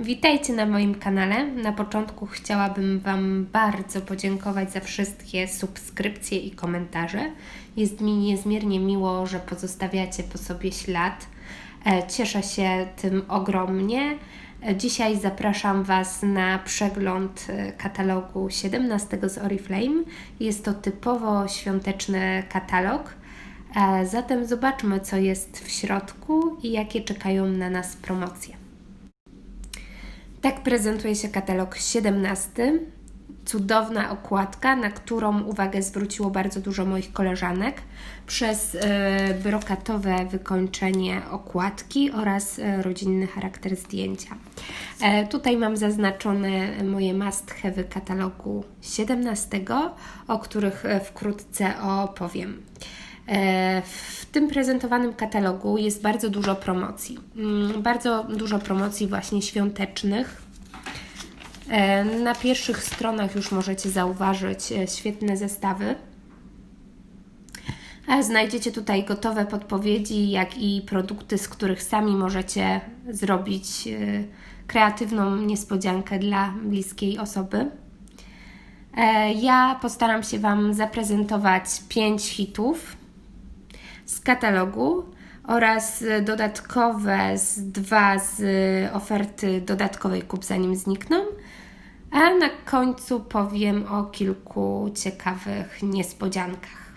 Witajcie na moim kanale. Na początku chciałabym Wam bardzo podziękować za wszystkie subskrypcje i komentarze. Jest mi niezmiernie miło, że pozostawiacie po sobie ślad. E, Cieszę się tym ogromnie. E, Dzisiaj zapraszam Was na przegląd e, katalogu 17 z Oriflame. Jest to typowo świąteczny katalog. Zatem zobaczmy, co jest w środku i jakie czekają na nas promocje. Tak prezentuje się katalog 17. Cudowna okładka, na którą uwagę zwróciło bardzo dużo moich koleżanek przez e, brokatowe wykończenie okładki oraz e, rodzinny charakter zdjęcia. E, tutaj mam zaznaczone moje must have katalogu 17, o których wkrótce opowiem. E, W tym prezentowanym katalogu jest bardzo dużo promocji. Mm, Bardzo dużo promocji właśnie świątecznych. E, Na pierwszych stronach już możecie zauważyć e, świetne zestawy. Znajdziecie tutaj gotowe podpowiedzi, jak i produkty, z których sami możecie zrobić kreatywną niespodziankę dla bliskiej osoby. Ja postaram się Wam zaprezentować 5 hitów z katalogu oraz dodatkowe z dwa z oferty dodatkowej kup zanim znikną. A na końcu powiem o kilku ciekawych niespodziankach.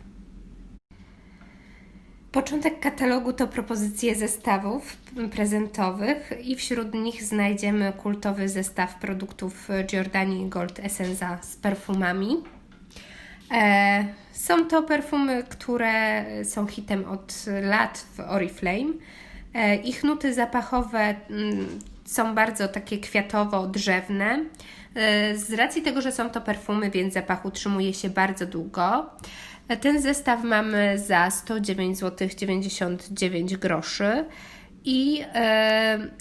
Początek katalogu to propozycje zestawów prezentowych i wśród nich znajdziemy kultowy zestaw produktów Giordani Gold Essenza z perfumami. E, Są to perfumy, które są hitem od lat w Oriflame. E, Ich nuty zapachowe mm, są bardzo takie kwiatowo-drzewne. E, Z racji tego, że są to perfumy, więc zapach utrzymuje się bardzo długo. Ten zestaw mamy za 109 zł 99 groszy. I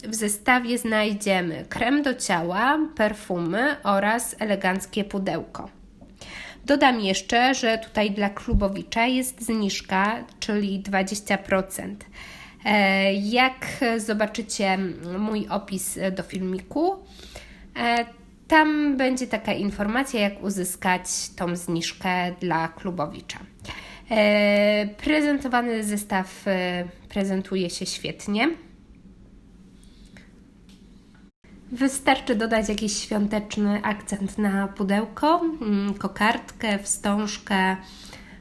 w zestawie znajdziemy krem do ciała, perfumy oraz eleganckie pudełko. Dodam jeszcze, że tutaj dla klubowicza jest zniżka, czyli 20%. E, Jak zobaczycie mój opis do filmiku, e, tam będzie taka informacja, jak uzyskać tą zniżkę dla klubowicza. E, Prezentowany zestaw prezentuje się świetnie. Wystarczy dodać jakiś świąteczny akcent na pudełko, mm, kokardkę, wstążkę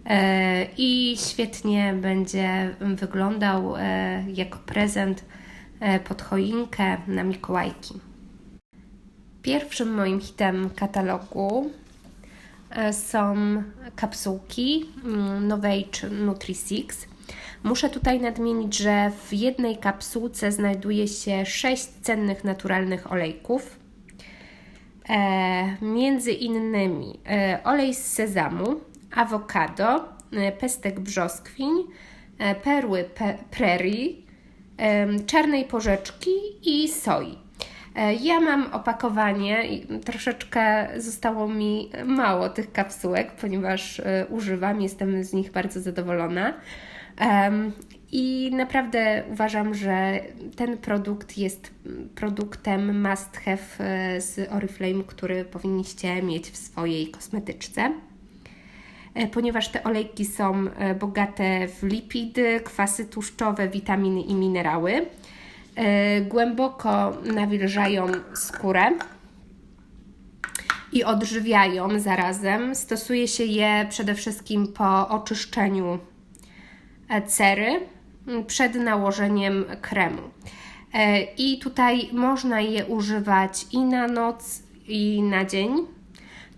e, i świetnie będzie wyglądał e, jako prezent e, pod choinkę na Mikołajki. Pierwszym moim hitem katalogu są kapsułki mm, Novage Nutri-Six. Muszę tutaj nadmienić, że w jednej kapsułce znajduje się 6 cennych naturalnych olejków. E, między innymi e, olej z sezamu, awokado, e, pestek brzoskwin, e, perły pe e, czarnej porzeczki i soi. E, Ja mam opakowanie troszeczkę zostało mi mało tych kapsułek, ponieważ e, używam, jestem z nich bardzo zadowolona. I naprawdę uważam, że ten produkt jest produktem must have e, z Oriflame, który powinniście mieć w swojej kosmetyczce. E, Ponieważ te olejki są e, bogate w lipidy, kwasy tłuszczowe, witaminy i minerały, głęboko nawilżają skórę i odżywiają zarazem. Stosuje się je przede wszystkim po oczyszczeniu cery m, przed nałożeniem kremu. E, I tutaj można je używać i na noc, i na dzień.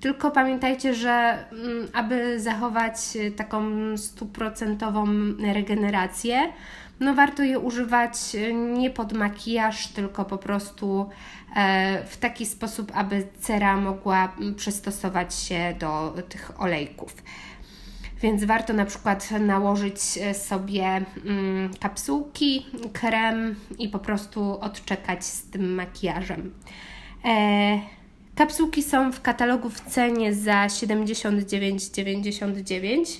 Tylko pamiętajcie, że mm, aby zachować e, taką stuprocentową regenerację, no warto je używać e, nie pod makijaż, tylko po prostu e, w taki sposób, aby cera mogła mm, przystosować się do tych olejków. Więc warto na przykład nałożyć e, sobie mm, kapsułki, krem i po prostu odczekać z tym makijażem. E, kapsułki są w katalogu w cenie za 79,99.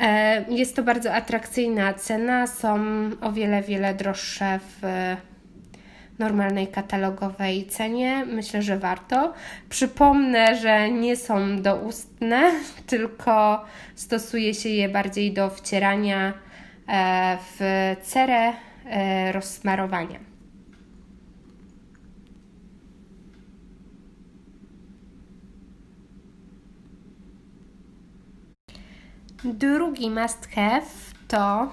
E, Jest to bardzo atrakcyjna cena, są o wiele, wiele droższe w normalnej katalogowej cenie. Myślę, że warto. Przypomnę, że nie są doustne, tylko stosuje się je bardziej do wcierania e, w cerę e, rozsmarowania. Drugi must have to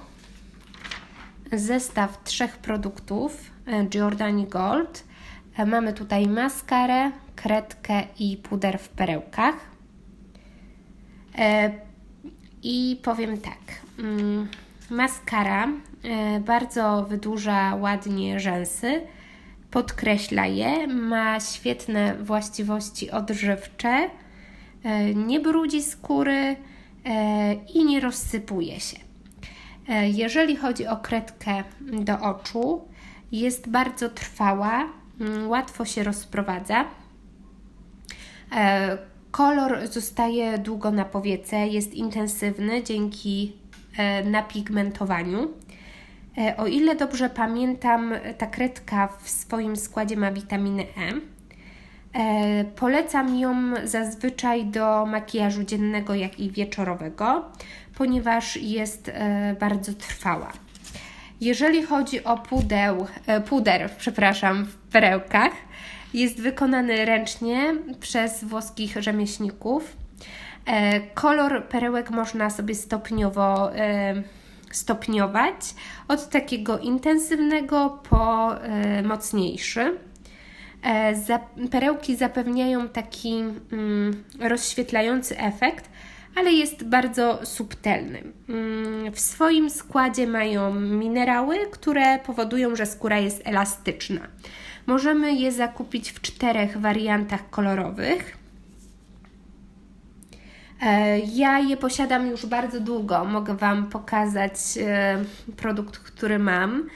zestaw trzech produktów Giordani Gold. E, mamy tutaj maskarę, kredkę i puder w perełkach. E, I powiem tak. Mm, maskara bardzo wydłuża ładnie rzęsy, podkreśla je, ma świetne właściwości odżywcze, nie brudzi skóry i nie rozsypuje się. E, jeżeli chodzi o kredkę do oczu, jest bardzo trwała, mm, łatwo się rozprowadza. E, kolor zostaje długo na powiece, jest intensywny dzięki e, napigmentowaniu. O ile dobrze pamiętam, ta kredka w swoim składzie ma witaminę E. Polecam ją zazwyczaj do makijażu dziennego, jak i wieczorowego ponieważ jest e, bardzo trwała. Jeżeli chodzi o pudeł, e, puder, przepraszam, w perełkach, jest wykonany ręcznie przez włoskich rzemieślników. E, kolor perełek można sobie stopniowo stopniować od takiego intensywnego po mocniejszy. Perełki zapewniają taki mm, rozświetlający efekt, ale jest bardzo subtelny. Mm, w swoim składzie mają minerały, które powodują, że skóra jest elastyczna. Możemy je zakupić w czterech wariantach kolorowych. E, ja je posiadam już bardzo długo. Mogę Wam pokazać e, produkt, który mam.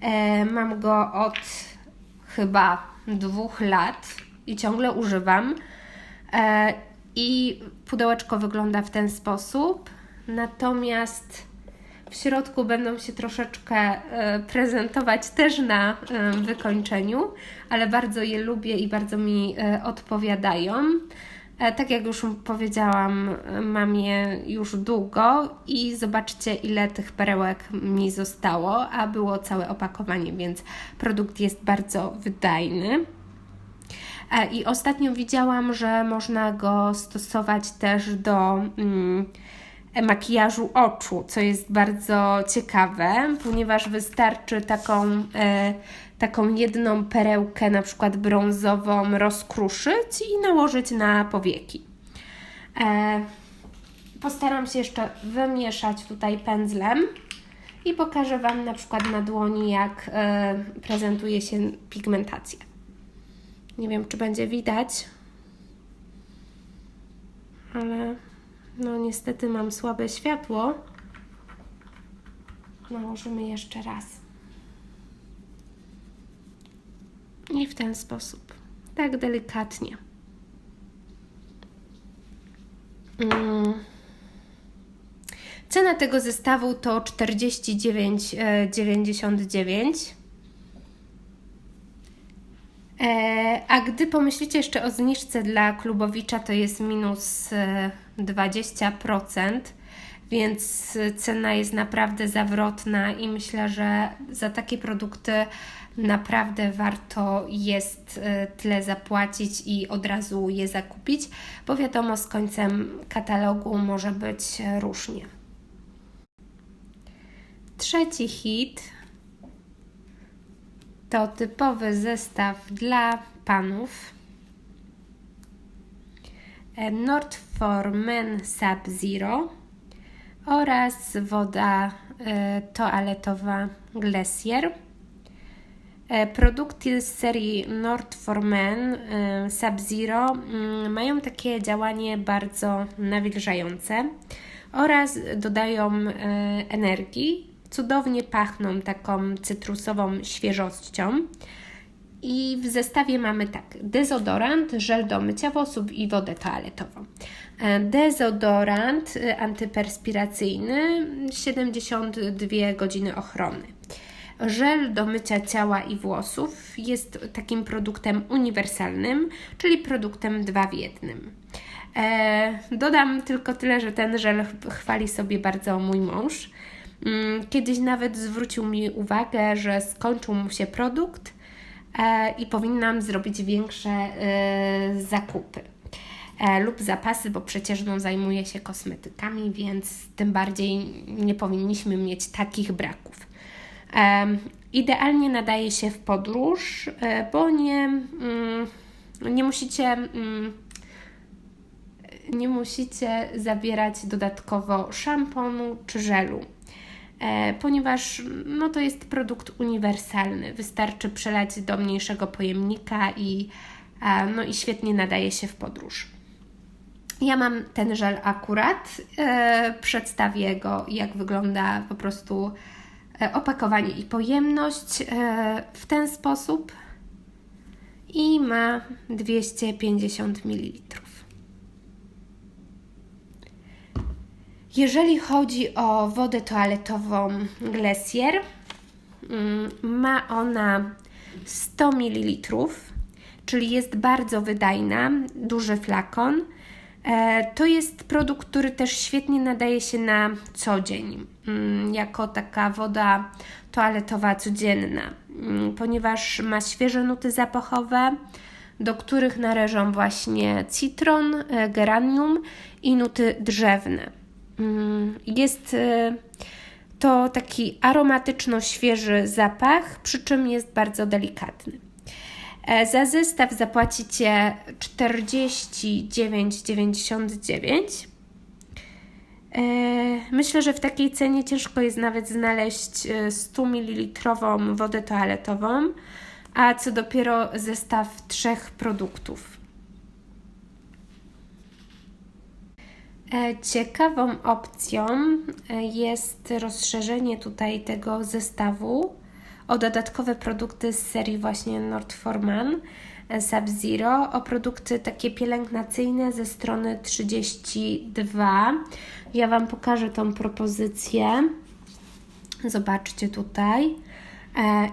E, mam go od chyba dwóch lat i ciągle używam i pudełeczko wygląda w ten sposób. Natomiast w środku będą się troszeczkę e, prezentować też na e, wykończeniu, ale bardzo je lubię i bardzo mi e, odpowiadają. Tak jak już powiedziałam, mam je już długo i zobaczcie, ile tych perełek mi zostało, a było całe opakowanie, więc produkt jest bardzo wydajny. E, I ostatnio widziałam, że można go stosować też do mm, makijażu oczu, co jest bardzo ciekawe, ponieważ wystarczy taką, e, taką jedną perełkę, na przykład brązową, rozkruszyć i nałożyć na powieki. E, postaram się jeszcze wymieszać tutaj pędzlem i pokażę Wam na przykład na dłoni, jak e, prezentuje się pigmentacja. Nie wiem, czy będzie widać, ale no niestety mam słabe światło. Nałożymy jeszcze raz. I w ten sposób, tak delikatnie. Mm. Cena tego zestawu to 49,99 E, a gdy pomyślicie jeszcze o zniżce dla klubowicza, to jest minus 20%, e, więc cena jest naprawdę zawrotna i myślę, że za takie produkty naprawdę warto jest e, tyle zapłacić i od razu je zakupić, bo wiadomo, z końcem katalogu może być różnie. Trzeci hit to typowy zestaw dla panów. E, Nord for Men Sub Zero oraz woda e, toaletowa Glacier. E, produkty z serii Nord for Men Sub Zero mm, mają takie działanie bardzo nawilżające oraz dodają energii cudownie pachną taką cytrusową świeżością. I w zestawie mamy tak: dezodorant, żel do mycia włosów i wodę toaletową. E, dezodorant e, antyperspiracyjny 72 godziny ochrony. Żel do mycia ciała i włosów jest takim produktem uniwersalnym, czyli produktem dwa w jednym. E, dodam tylko tyle, że ten żel chwali sobie bardzo mój mąż. Mm, kiedyś nawet zwrócił mi uwagę, że skończył mu się produkt e, i powinnam zrobić większe e, zakupy e, lub zapasy, bo przecież no, zajmuje się kosmetykami, więc tym bardziej nie powinniśmy mieć takich braków. Idealnie nadaje się w podróż, bo nie, mm, nie musicie mm, nie musicie zabierać dodatkowo szamponu czy żelu. E, ponieważ no, to jest produkt uniwersalny. Wystarczy przelać do mniejszego pojemnika i, e, no, i świetnie nadaje się w podróż. Ja mam ten żel akurat. E, przedstawię go, jak wygląda po prostu opakowanie i pojemność w ten sposób. I ma 250 ml. Jeżeli chodzi o wodę toaletową Glessier, mm, ma ona 100 ml, czyli jest bardzo wydajna, duży flakon. E, to jest produkt, który też świetnie nadaje się na co dzień, mm, jako taka woda toaletowa codzienna, mm, ponieważ ma świeże nuty zapachowe, do których należą właśnie citron, e, geranium i nuty drzewne. Mm, jest y, to taki aromatyczno-świeży zapach, przy czym jest bardzo delikatny. E, za zestaw zapłacicie 49,99. E, myślę, że w takiej cenie ciężko jest nawet znaleźć 100 ml wodę toaletową, a co dopiero zestaw trzech produktów. Ciekawą opcją e, jest rozszerzenie tutaj tego zestawu o dodatkowe produkty z serii właśnie Nordforman e, Sub-Zero, o produkty takie pielęgnacyjne ze strony 32. Ja Wam pokażę tą propozycję. Zobaczcie tutaj.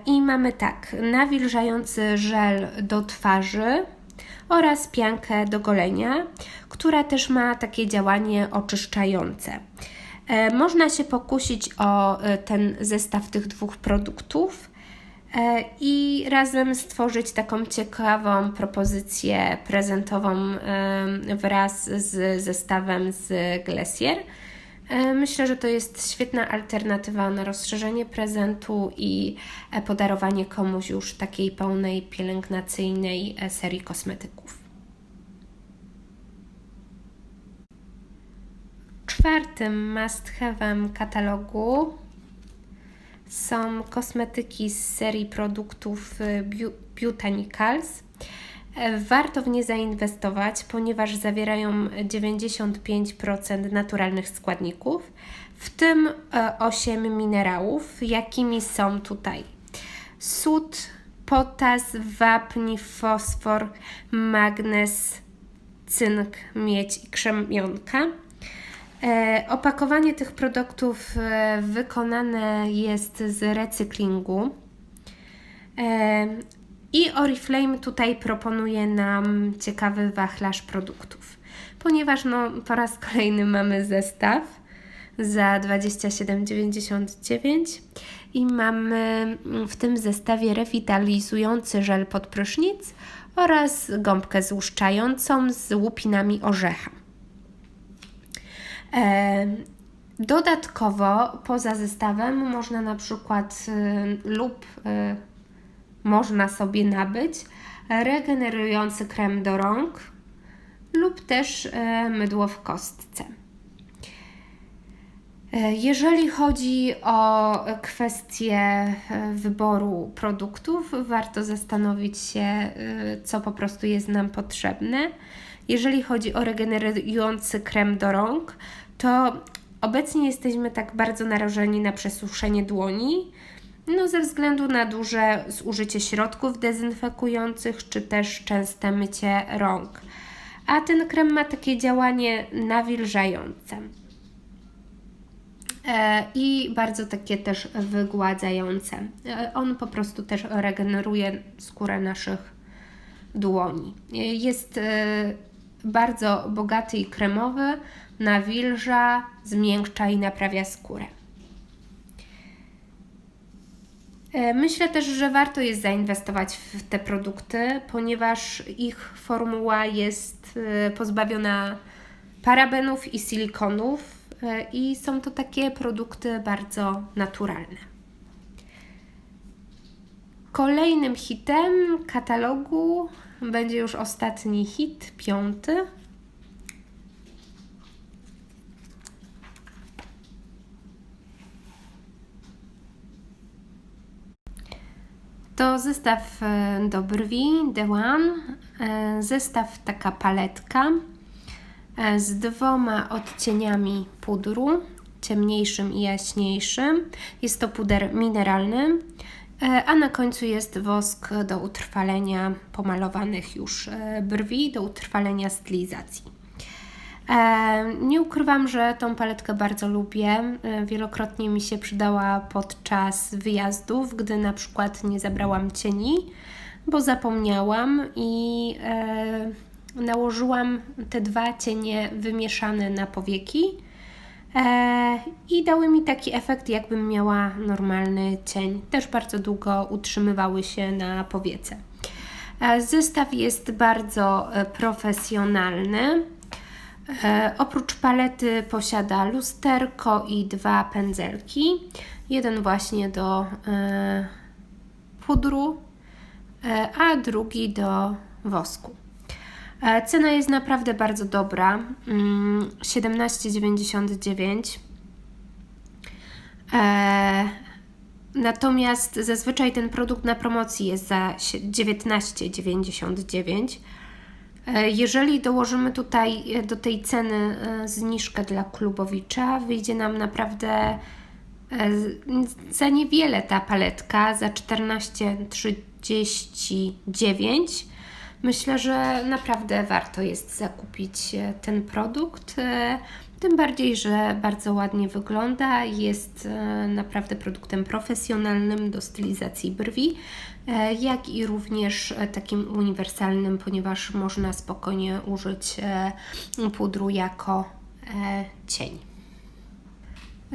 I mamy tak, nawilżający żel do twarzy oraz piankę do golenia, która też ma takie działanie oczyszczające. E, można się pokusić o e, ten zestaw tych dwóch produktów e, i razem stworzyć taką ciekawą propozycję prezentową wraz z zestawem z Glessier. Myślę, że to jest świetna alternatywa na rozszerzenie prezentu i podarowanie komuś już takiej pełnej pielęgnacyjnej serii kosmetyków. Czwartym must have'em katalogu są kosmetyki z serii produktów y, Botanicals. Warto w nie zainwestować, ponieważ zawierają 95% naturalnych składników, w tym 8 e, minerałów, jakimi są tutaj sód, potas, wapń, fosfor, magnez, cynk, miedź i krzemionka. E, opakowanie tych produktów e, wykonane jest z recyklingu. E, I Oriflame tutaj proponuje nam ciekawy wachlarz produktów, ponieważ no, po raz kolejny mamy zestaw za 27,99 i mamy w tym zestawie rewitalizujący żel pod prysznic oraz gąbkę złuszczającą z łupinami orzecha. Dodatkowo poza zestawem można na przykład y, lub y, można sobie nabyć regenerujący krem do rąk lub też y, mydło w kostce. E, jeżeli chodzi o kwestię wyboru produktów, warto zastanowić się, co po prostu jest nam potrzebne. Jeżeli chodzi o regenerujący krem do rąk, to obecnie jesteśmy tak bardzo narażeni na przesuszenie dłoni, no ze względu na duże zużycie środków dezynfekujących, czy też częste mycie rąk. A ten krem ma takie działanie nawilżające. E, i bardzo takie też wygładzające. E, On po prostu też regeneruje skórę naszych dłoni. E, Jest bardzo bogaty i kremowy, nawilża, zmiękcza i naprawia skórę. Myślę też, że warto jest zainwestować w te produkty, ponieważ ich formuła jest pozbawiona parabenów i silikonów i są to takie produkty bardzo naturalne. Kolejnym hitem katalogu będzie już ostatni hit, piąty. To zestaw e, do brwi The One, e, zestaw taka paletka e, z dwoma odcieniami pudru, ciemniejszym i jaśniejszym. Jest to puder mineralny, e, a na końcu jest wosk do utrwalenia pomalowanych już e, brwi, do utrwalenia stylizacji. E, Nie ukrywam, że tą paletkę bardzo lubię. E, Wielokrotnie mi się przydała podczas wyjazdów, gdy na przykład nie zabrałam cieni, bo zapomniałam i e, nałożyłam te dwa cienie wymieszane na powieki. E, I dały mi taki efekt, jakbym miała normalny cień. Też bardzo długo utrzymywały się na powiece. E, Zestaw jest bardzo e, profesjonalny. E, oprócz palety posiada lusterko i dwa pędzelki. Jeden właśnie do e, pudru, e, a drugi do wosku. E, cena jest naprawdę bardzo dobra. Mm, 17,99. E, natomiast zazwyczaj ten produkt na promocji jest za sie- 19,99. E, Jeżeli dołożymy tutaj do tej ceny zniżkę dla klubowicza, wyjdzie nam naprawdę za niewiele ta paletka, za 14,39. Myślę, że naprawdę warto jest zakupić e, ten produkt. e, Tym bardziej, że bardzo ładnie wygląda, jest e, naprawdę produktem profesjonalnym do stylizacji brwi, jak i również takim uniwersalnym, ponieważ można spokojnie użyć pudru jako cień.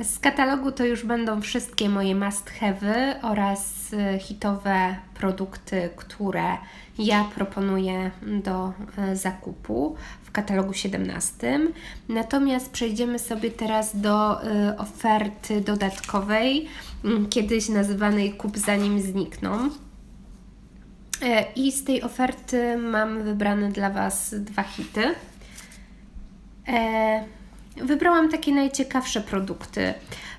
Z katalogu to już będą wszystkie moje must have'y oraz e, hitowe produkty, które ja proponuję do e, zakupu w katalogu 17. Natomiast przejdziemy sobie teraz do e, oferty dodatkowej, kiedyś nazywanej kup zanim znikną. E, I z tej oferty mam wybrane dla Was dwa hity. Wybrałam takie najciekawsze produkty.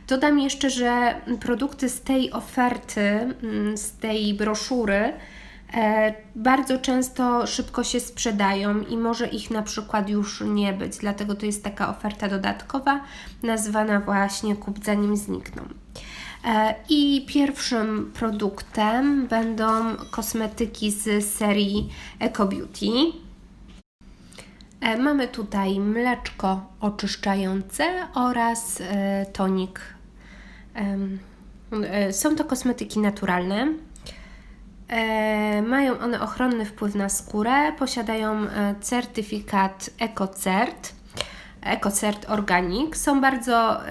Dodam jeszcze, że produkty z tej oferty, mm, z tej broszury, e, bardzo często szybko się sprzedają i może ich na przykład już nie być. Dlatego to jest taka oferta dodatkowa, nazwana właśnie kup zanim znikną. E, I pierwszym produktem będą kosmetyki z serii Eco Beauty. E, Mamy tutaj mleczko oczyszczające oraz e, tonik. E, Są to kosmetyki naturalne. Mają one ochronny wpływ na skórę, posiadają certyfikat EcoCert. EcoCert Organic są bardzo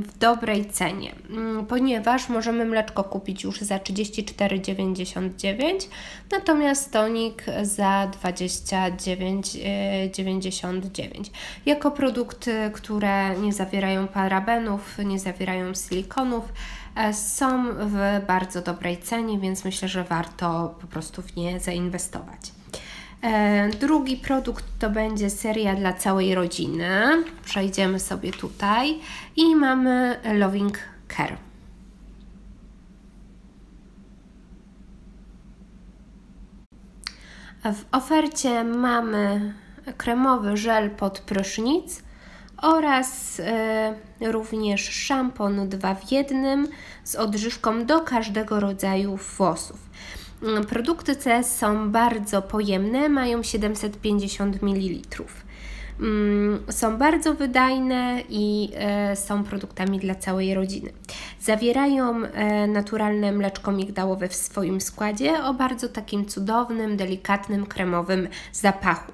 w dobrej cenie, mm, ponieważ możemy mleczko kupić już za 34,99, natomiast tonik za 29,99. Jako produkty, które nie zawierają parabenów, nie zawierają silikonów, e, są w bardzo dobrej cenie, więc myślę, że warto po prostu w nie zainwestować. E, Drugi produkt to będzie seria dla całej rodziny. Przejdziemy sobie tutaj i mamy Loving Care. W ofercie mamy kremowy żel pod prysznic oraz e, również szampon 2 w jednym z odżywką do każdego rodzaju włosów. Mm, Produkty CS są bardzo pojemne, mają 750 ml. Mm, Są bardzo wydajne i e, są produktami dla całej rodziny. Zawierają e, naturalne mleczko migdałowe w swoim składzie o bardzo takim cudownym, delikatnym, kremowym zapachu.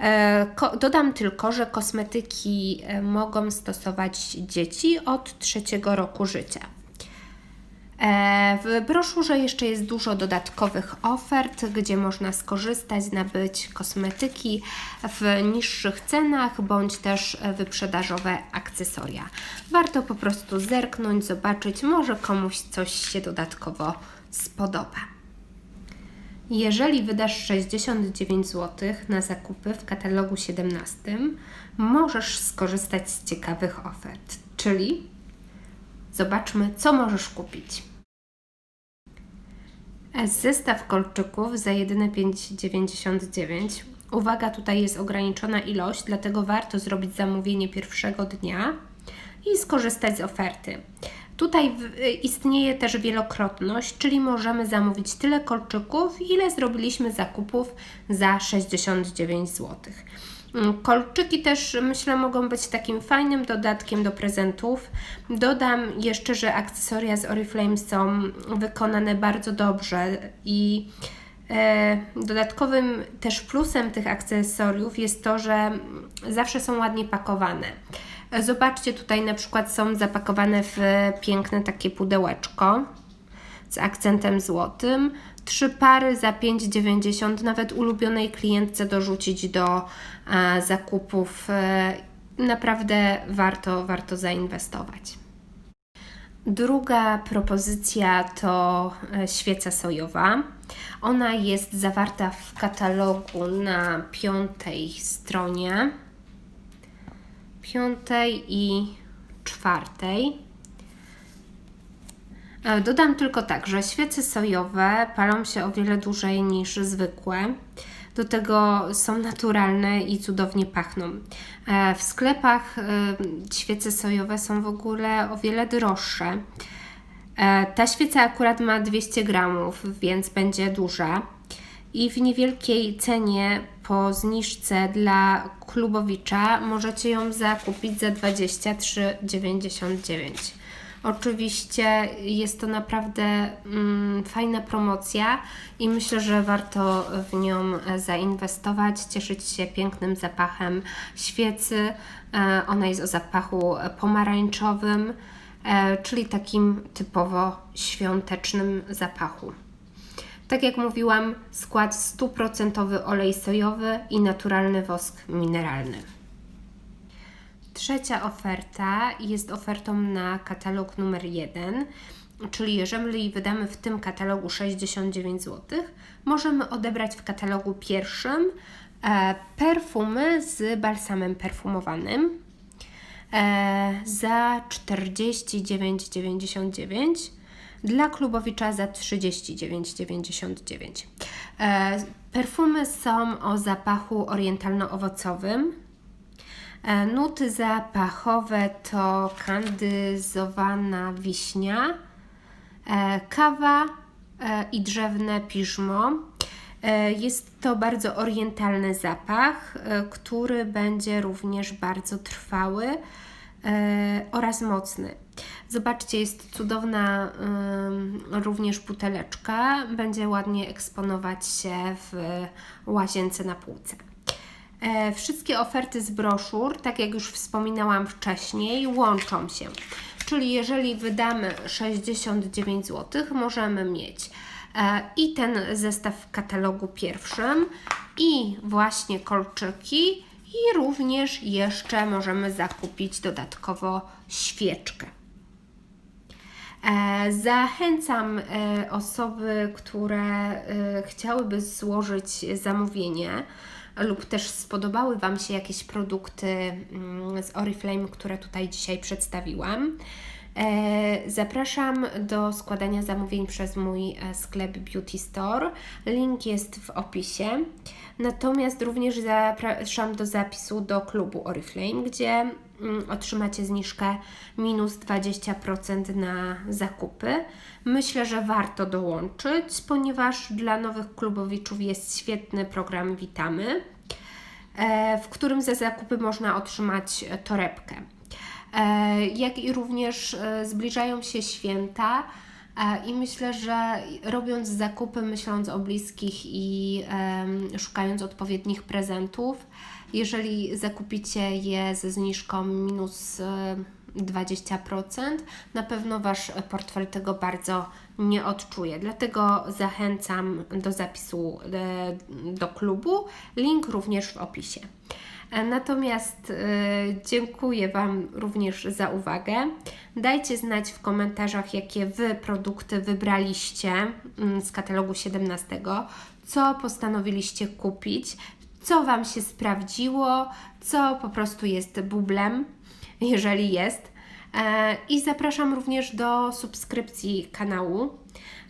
E, Dodam tylko, że kosmetyki mogą stosować dzieci od trzeciego roku życia. E, W broszurze jeszcze jest dużo dodatkowych ofert, gdzie można skorzystać, nabyć kosmetyki w niższych cenach bądź też wyprzedażowe akcesoria. Warto po prostu zerknąć, zobaczyć, może komuś coś się dodatkowo spodoba. Jeżeli wydasz 69 zł na zakupy w katalogu 17, możesz skorzystać z ciekawych ofert, czyli zobaczmy, co możesz kupić. Zestaw kolczyków za jedyne 5,99. Uwaga, tutaj jest ograniczona ilość, dlatego warto zrobić zamówienie pierwszego dnia i skorzystać z oferty. Tutaj w- istnieje też wielokrotność, czyli możemy zamówić tyle kolczyków, ile zrobiliśmy zakupów za 69 zł. Mm, Kolczyki też myślę mogą być takim fajnym dodatkiem do prezentów. Dodam jeszcze, że akcesoria z Oriflame są wykonane bardzo dobrze i e, dodatkowym też plusem tych akcesoriów jest to, że zawsze są ładnie pakowane. Zobaczcie, tutaj na przykład są zapakowane w piękne takie pudełeczko z akcentem złotym. Trzy pary za 5,90 nawet ulubionej klientce dorzucić do e, zakupów. E, naprawdę warto, warto zainwestować. Druga propozycja to e, świeca sojowa. Ona jest zawarta w katalogu na piątej stronie, piątej i czwartej. E, Dodam tylko tak, że świece sojowe palą się o wiele dłużej niż zwykłe. Do tego są naturalne i cudownie pachną. E, W sklepach e, świece sojowe są w ogóle o wiele droższe. Ta świeca akurat ma 200 gramów, więc będzie duża. I w niewielkiej cenie po zniżce dla klubowicza możecie ją zakupić za 23,99. Oczywiście jest to naprawdę mm, fajna promocja i myślę, że warto w nią e, zainwestować, cieszyć się pięknym zapachem świecy. E, Ona jest o zapachu pomarańczowym, e, czyli takim typowo świątecznym zapachu. Tak jak mówiłam, skład 100% olej sojowy i naturalny wosk mineralny. Trzecia oferta jest ofertą na katalog numer 1, czyli jeżeli wydamy w tym katalogu 69 zł, możemy odebrać w katalogu pierwszym e, perfumy z balsamem perfumowanym e, za 49,99 dla klubowicza za 39,99. E, perfumy są o zapachu orientalno-owocowym. E, nuty zapachowe to kandyzowana wiśnia, e, kawa e, i drzewne piżmo. Jest to bardzo orientalny zapach, który będzie również bardzo trwały oraz mocny. Zobaczcie, jest cudowna również buteleczka. Będzie ładnie eksponować się w łazience na półce. E, Wszystkie oferty z broszur, tak jak już wspominałam wcześniej, łączą się. Czyli jeżeli wydamy 69 zł, możemy mieć e, i ten zestaw w katalogu pierwszym, i właśnie kolczyki, i również jeszcze możemy zakupić dodatkowo świeczkę. E, Zachęcam e, osoby, które e, chciałyby złożyć zamówienie lub też spodobały Wam się jakieś produkty mm, z Oriflame, które tutaj dzisiaj przedstawiłam. Zapraszam do składania zamówień przez mój sklep Beauty Store. Link jest w opisie. Natomiast również zapraszam do zapisu do klubu Oriflame, gdzie otrzymacie zniżkę minus 20% na zakupy. Myślę, że warto dołączyć, ponieważ dla nowych klubowiczów jest świetny program Witamy. e, w którym za zakupy można otrzymać torebkę. E, Jak i również e, zbliżają się święta i myślę, że robiąc zakupy, myśląc o bliskich i szukając odpowiednich prezentów, jeżeli zakupicie je ze zniżką minus e, 20%, na pewno Wasz portfel tego bardzo nie odczuje. Dlatego zachęcam do zapisu e, do klubu. Link również w opisie. E, Natomiast e, dziękuję Wam również za uwagę. Dajcie znać w komentarzach, jakie Wy produkty wybraliście mm, z katalogu 17, co postanowiliście kupić, co Wam się sprawdziło, co po prostu jest bublem, jeżeli jest. E, I zapraszam również do subskrypcji kanału.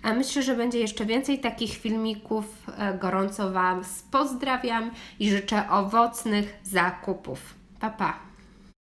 A myślę, że będzie jeszcze więcej takich filmików. E, Gorąco Wam pozdrawiam i życzę owocnych zakupów. Pa, pa!